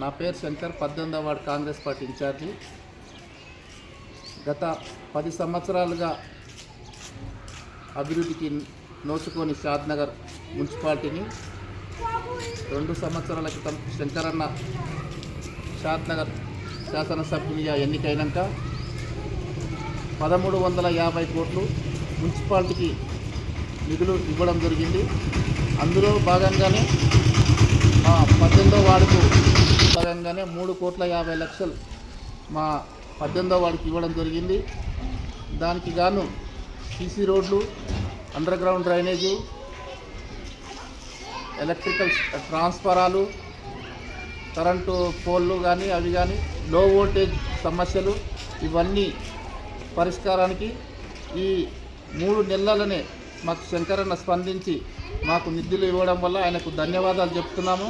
నా పేరు శంకర్ పద్దెనిమిదవ వార్డు కాంగ్రెస్ పార్టీ ఇన్ఛార్జి. గత పది సంవత్సరాలుగా అభివృద్ధికి నోచుకొని షాద్నగర్ మున్సిపాలిటీని రెండు సంవత్సరాల క్రితం శంకరన్న షాద్నగర్ శాసనసభ్యునిగా ఎన్నికైనాక పదమూడు వందల యాభై కోట్లు మున్సిపాలిటీకి నిధులు ఇవ్వడం జరిగింది. అందులో భాగంగానే పద్దెనిమిదో వాడుకు భాగంగానే మూడు కోట్ల యాభై లక్షలు మా పద్దెనిమిదో వాడికి ఇవ్వడం జరిగింది. దానికి గాను సీసీ రోడ్లు అండర్ గ్రౌండ్ డ్రైనేజు ఎలక్ట్రికల్ ట్రాన్స్ఫరాలు కరెంటు పోల్లు కానీ అవి కానీ లో వోల్టేజ్ సమస్యలు ఇవన్నీ పరిష్కారానికి ఈ మూడు నెలలనే మాకు శంకరన్న స్పందించి మాకు నిధులు ఇవ్వడం వల్ల ఆయనకు ధన్యవాదాలు చెప్తున్నాము.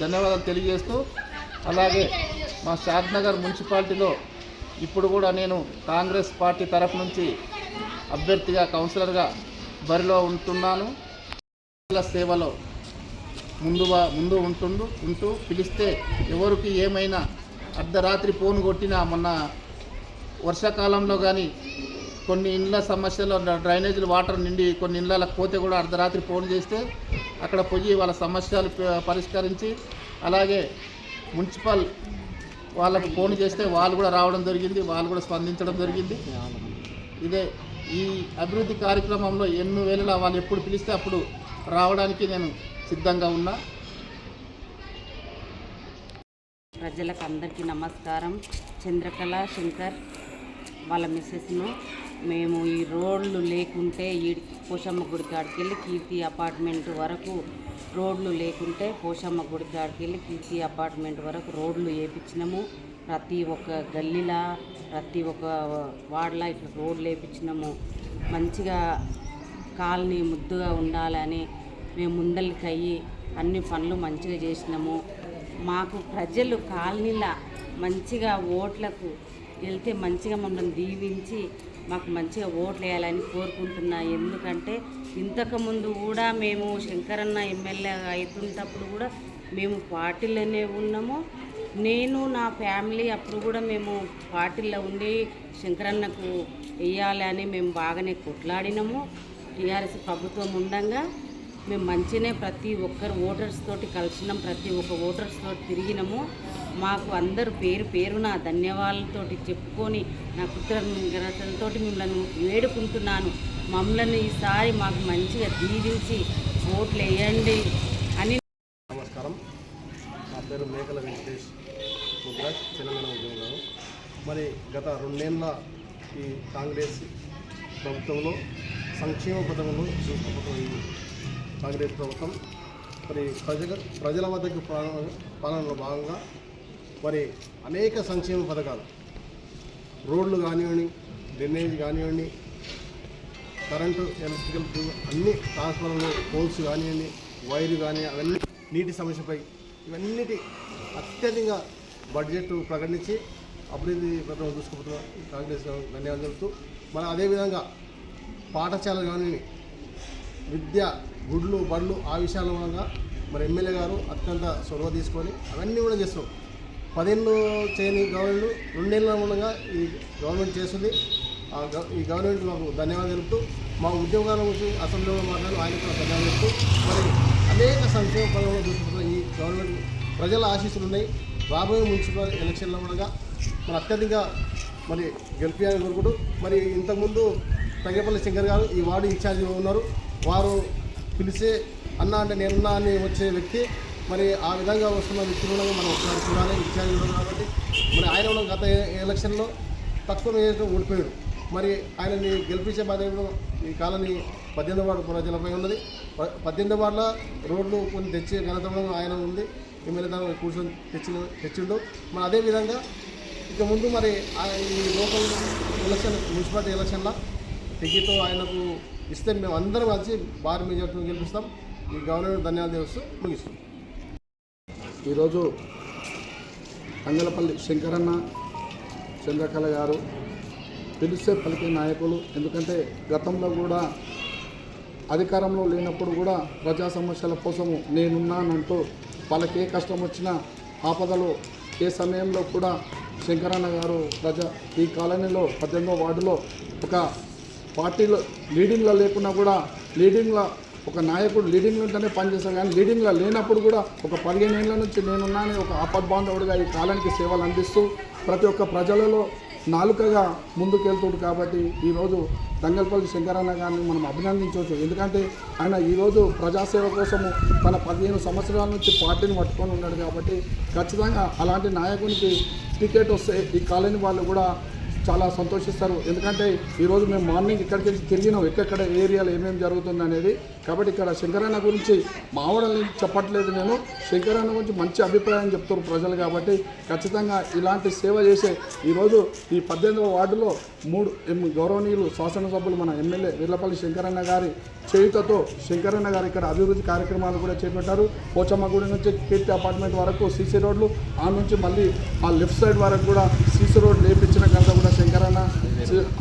ధన్యవాదాలు తెలియజేస్తూ అలాగే మా షాద్నగర్ మున్సిపాలిటీలో ఇప్పుడు కూడా నేను కాంగ్రెస్ పార్టీ తరఫు నుంచి అభ్యర్థిగా కౌన్సిలర్గా బరిలో ఉంటున్నాను. ప్రజల సేవలో ముందు ముందు ఉంటుండు ఉంటూ పిలిస్తే ఎవరికి ఏమైనా అర్ధరాత్రి ఫోన్ కొట్టినా మొన్న వర్షాకాలంలో కానీ కొన్ని ఇండ్ల సమస్యలు డ్రైనేజీలు వాటర్ నిండి కొన్ని ఇండ్ల పోతే కూడా అర్ధరాత్రి ఫోన్ చేస్తే అక్కడ పోయి వాళ్ళ సమస్యలు పరిష్కరించి అలాగే మున్సిపల్ వాళ్ళకు ఫోన్ చేస్తే వాళ్ళు కూడా రావడం జరిగింది వాళ్ళు కూడా స్పందించడం జరిగింది. ఇదే ఈ అభివృద్ధి కార్యక్రమంలో ఎన్నో వేళలా వాళ్ళు ఎప్పుడు పిలిస్తే అప్పుడు రావడానికి నేను సిద్ధంగా ఉన్నా. ప్రజలకు అందరికీ నమస్కారం. చంద్రకళ శంకర్ వాళ్ళ మిస్సెస్ను మేము ఈ రోడ్లు లేకుంటే ఈ పోషమ్మ గుడి కాడికి వెళ్ళి కీర్తి అపార్ట్మెంట్ వరకు రోడ్లు లేకుంటే పోషమ్మ గుడి కాడికి వెళ్ళి కీర్తి అపార్ట్మెంట్ వరకు రోడ్లు వేయించినాము ప్రతి ఒక్క గల్లీలా ప్రతి ఒక్క వాడలా ఇట్లా రోడ్లు వేయించినాము మంచిగా కాలనీ ముద్దుగా ఉండాలని మేము ముందరికి అయ్యి అన్ని పనులు మంచిగా చేసినాము. మాకు ప్రజలు కాలనీలా మంచిగా ఓట్లకు వెళ్తే మంచిగా మమ్మల్ని దీవించి మాకు మంచిగా ఓట్లు వేయాలని కోరుకుంటున్నా. ఎందుకంటే ఇంతకుముందు కూడా మేము శంకరన్న ఎమ్మెల్యే అవుతున్నప్పుడు కూడా మేము పార్టీలోనే ఉన్నాము. నేను నా ఫ్యామిలీ అప్పుడు కూడా మేము పార్టీలో ఉండి శంకరన్నకు వేయాలని మేము బాగానే కొట్లాడినాము. టీఆర్ఎస్ ప్రభుత్వం ఉండంగా మేము మంచిగానే ప్రతి ఒక్కరు ఓటర్స్ తోటి కలిసినాం. ప్రతి ఒక్క ఓటర్స్ తోటి తిరిగినాము. మాకు అందరు పేరు పేరున ధన్యవాదాలతోటి చెప్పుకొని నా కృతజ్ఞతలతో మిమ్మల్ని వేడుకుంటున్నాను. మమ్మల్ని ఈసారి మాకు మంచిగా దీవించి ఓట్లు వేయండి అని నమస్కారం. నా పేరు మేకల వెంకటేష్ ముద్రాజ్ తెలంగాణ ఉద్యోగం మరి గత రెండేళ్ళ ఈ కాంగ్రెస్ ప్రభుత్వంలో సంక్షేమ పథకంలో చూసుకుపోతున్న కాంగ్రెస్ ప్రభుత్వం మరి ప్రజల ప్రజల వద్దకు పాలనలో భాగంగా మరి అనేక సంక్షేమ పథకాలు. రోడ్లు కానివ్వండి డ్రైనేజ్ కానివ్వండి కరెంటు ఎలక్ట్రికల్ అన్ని ట్రాన్స్ఫార్మర్లు పోల్స్ కానివ్వండి వైరు కానీ అవన్నీ నీటి సమస్యపై ఇవన్నిటి అత్యధికంగా బడ్జెట్ ప్రకటించి అభివృద్ధి పథకం చూసుకుంటున్న కాంగ్రెస్ ధన్యవాదాలు చెబుతూ మన అదేవిధంగా పాఠశాలలు కానివ్వండి విద్య గుడ్లు బళ్ళు ఆ విషయాల మూలంగా మరి ఎమ్మెల్యే గారు అత్యంత చొరవ తీసుకొని అవన్నీ కూడా చేస్తాం పదేళ్ళు చేయని గవర్నమెంట్ రెండేళ్ళ ఉండగా ఈ గవర్నమెంట్ చేస్తుంది. ఆ ఈ గవర్నమెంట్ మాకు ధన్యవాదాలు తెలుపుతూ మా ఉద్యోగాల గురించి అసెంబ్లీలో మాట్లాడి ఆయన కూడా ధన్యవాదాలు మరి అనేక సంక్షేమ పథకంలో చూసుకుంటున్న ఈ గవర్నమెంట్ ప్రజల ఆశీస్సులు ఉన్నాయి. రాబోయే మున్సిపల్ ఎలక్షన్లో ఉండగా మరి అత్యధిక మరి గెలిపించాలని కోరుకుంటూ మరి ఇంతకుముందు తగ్గపల్లి శంకర్ గారు ఈ వార్డు ఇన్ఛార్జిగా ఉన్నారు. వారు పిలిచే అన్న అంటే నేనున్నా అని వచ్చే వ్యక్తి మరి ఆ విధంగా వస్తున్న వ్యక్తి మనం ఒకసారి చూడాలి ఇచ్చారు కాబట్టి. మరి ఆయన కూడా గత ఎలక్షన్లో తక్కువ మేరకు ఓడిపోయాడు. మరి ఆయనని గెలిపించే బాధ్యత ఈ కాలనీ పద్దెనిమిది వార్డు ప్రజలపై ఉన్నది. ప- పద్దెనిమిది వార్డుల రోడ్లు కొన్ని తెచ్చే ఘనత ఆయన ఉంది. ఎమ్మెల్యే దాని కూర్చొని తెచ్చిన తెచ్చిండు. మరి అదేవిధంగా ఇక ముందు మరి ఈ లోకల్ ఎలక్షన్ మున్సిపాలిటీ ఎలక్షన్లో టికెట్ ఆయనకు ఇస్తే మేము అందరం కలిసి భారీ మెజార్టీని గెలిపిస్తాం. ఈ గవర్నమెంట్ ధన్యవాదాలు తెలుస్తూ ముగిస్తుంది ఈరోజు అంగలపల్లి శంకరన్న చంద్రకళ గారు పిలిస్తే పలికే నాయకులు. ఎందుకంటే గతంలో కూడా అధికారంలో లేనప్పుడు కూడా ప్రజా సమస్యల కోసము నేనున్నానంటూ వాళ్ళకి ఏ కష్టం వచ్చినా ఆపదలో ఏ సమయంలో కూడా శంకరన్న గారు ప్రజా ఈ కాలనీలో పద్దెనిమిదో వార్డులో ఒక పార్టీలో లీడింగ్లో లేకున్నా కూడా లీడింగ్లో ఒక నాయకుడు లీడింగ్ ఉంటేనే పనిచేస్తాను కానీ లీడింగ్లో లేనప్పుడు కూడా ఒక పదిహేను ఏళ్ళ నుంచి నేనున్నానే ఒక ఆపద్బాంధవుడిగా ఈ కాలానికి సేవలు అందిస్తూ ప్రతి ఒక్క ప్రజలలో నాలుకగా ముందుకెళ్తుడు కాబట్టి ఈరోజు దంగల్పల్లి శంకరన్న గారిని మనం అభినందించవచ్చు. ఎందుకంటే ఆయన ఈరోజు ప్రజాసేవ కోసము తన పదిహేను సంవత్సరాల నుంచి పార్టీని పట్టుకొని ఉన్నాడు కాబట్టి ఖచ్చితంగా అలాంటి నాయకునికి టికెట్ వస్తే ఈ కాలనీ వాళ్ళు కూడా చాలా సంతోషిస్తారు. ఎందుకంటే ఈరోజు మేము మార్నింగ్ ఇక్కడికి వెళ్ళి తిరిగినాం. ఎక్కడెక్కడ ఏరియాలో ఏమేమి జరుగుతుంది అనేది. కాబట్టి ఇక్కడ శంకరన్న గురించి మావడల్ని చెప్పట్లేదు నేను. శంకరన్న గురించి మంచి అభిప్రాయం చెప్తారు ప్రజలు కాబట్టి ఖచ్చితంగా ఇలాంటి సేవ చేసే ఈరోజు ఈ పద్దెనిమిదవ వార్డులో మూడు ఎం- గౌరవనీయులు శాసనసభ్యులు మన ఎమ్మెల్యే వీర్లపల్లి శంకరన్న గారి చేయుతతో శంకరన్న గారు ఇక్కడ అభివృద్ధి కార్యక్రమాలు కూడా చేపట్టారు. పోచమ్మగూడి నుంచి కీర్తి అపార్ట్మెంట్ వరకు సీసీ రోడ్లు ఆ నుంచి మళ్ళీ ఆ లెఫ్ట్ సైడ్ వరకు కూడా సీసీ రోడ్ లేపించిన కనుక కూడా శంకరన్న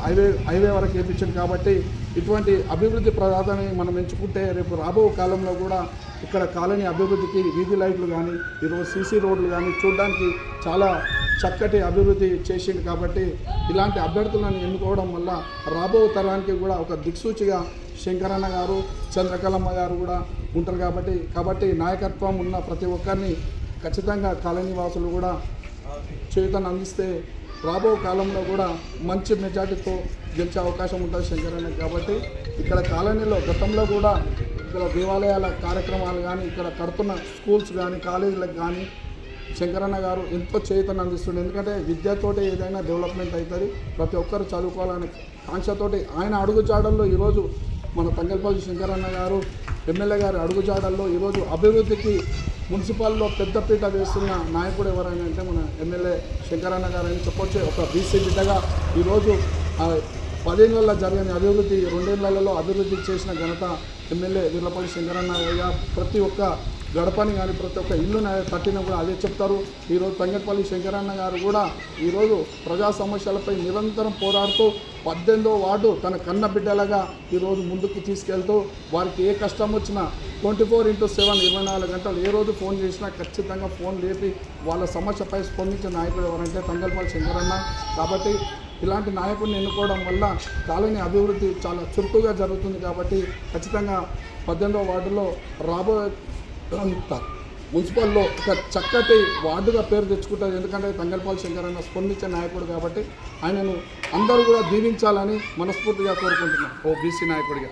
హైవే హైవే వరకు వేయించాడు కాబట్టి ఇటువంటి అభివృద్ధి ప్రదాతని మనం ఎంచుకుంటే రేపు రాబో కాలంలో కూడా ఇక్కడ కాలనీ అభివృద్ధికి వీధి లైట్లు కానీ ఈరోజు సీసీ రోడ్లు కానీ చూడడానికి చాలా చక్కటి అభివృద్ధి చేసింది కాబట్టి ఇలాంటి అభ్యర్థులను ఎన్నుకోవడం వల్ల రాబో తరానికి కూడా ఒక దిక్సూచిగా శంకరన్న గారు చంద్రకలమ్మ గారు కూడా ఉంటారు కాబట్టి కాబట్టి నాయకత్వం ఉన్న ప్రతి ఒక్కరిని ఖచ్చితంగా కాలనీ వాసులు కూడా చేతను అందిస్తే రాబో కాలంలో కూడా మంచి మెజార్టీతో గెలిచే అవకాశం ఉంటుంది శంకరన్న కాబట్టి ఇక్కడ కాలనీలో గతంలో కూడా ఇక్కడ దేవాలయాల కార్యక్రమాలు కానీ ఇక్కడ కడుతున్న స్కూల్స్ కానీ కాలేజీలకు కానీ శంకరన్న గారు ఎంతో చేతను అందిస్తుండే. ఎందుకంటే విద్యతోటే ఏదైనా డెవలప్మెంట్ అవుతుంది. ప్రతి ఒక్కరు చదువుకోవాలనే కాంక్షతోటి ఆయన అడుగుజాడల్లో ఈరోజు మన తంగల్పల్లి శంకరన్న గారు ఎమ్మెల్యే గారి అడుగుజాడల్లో ఈరోజు అభివృద్ధికి మున్సిపాల్లో పెద్దపీట వేస్తున్న నాయకుడు ఎవరైనా అంటే మన ఎమ్మెల్యే శంకరన్న గారని చెప్పొచ్చు ఒక బీసీ బిడ్డగా ఈరోజు ఆ పదేళ్ళలో జరిగిన అభివృద్ధి రెండేళ్ళలో అభివృద్ధి చేసిన ఘనత ఎమ్మెల్యే వీర్లపల్లి శంకరన్న ప్రతి ఒక్క గడపని కానీ ప్రతి ఒక్క ఇల్లు కట్టినా కూడా అదే చెప్తారు. ఈరోజు తంగట్పల్లి శంకరన్న గారు కూడా ఈరోజు ప్రజా సమస్యలపై నిరంతరం పోరాడుతూ పద్దెనిమిదో వార్డు తన కన్న బిడ్డలుగా ఈరోజు ముందుకు తీసుకెళ్తూ వారికి ఏ కష్టం వచ్చినా ట్వంటీ ఫోర్ ఇంటూ సెవెన్ ఇరవై నాలుగు గంటలు ఏ రోజు ఫోన్ చేసినా ఖచ్చితంగా ఫోన్ లేపి వాళ్ళ సమస్యపై స్పందించిన నాయకుడు ఎవరంటే తంగల్పల్లి శంకరన్న. కాబట్టి ఇలాంటి నాయకుడిని ఎన్నుకోవడం వల్ల కాలనీ అభివృద్ధి చాలా చురుకుగా జరుగుతుంది కాబట్టి ఖచ్చితంగా పద్దెనిమిదో వార్డులో రాబోయే అంత మున్సిపల్లో ఒక చక్కటి వార్డుగా పేరు తెచ్చుకుంటారు. ఎందుకంటే తంగల్పాల్ శంకర్ అన్న స్పందించే నాయకుడు కాబట్టి ఆయనను అందరూ కూడా దీవించాలని మనస్ఫూర్తిగా కోరుకుంటున్నాను ఓ బీసీ నాయకుడిగా.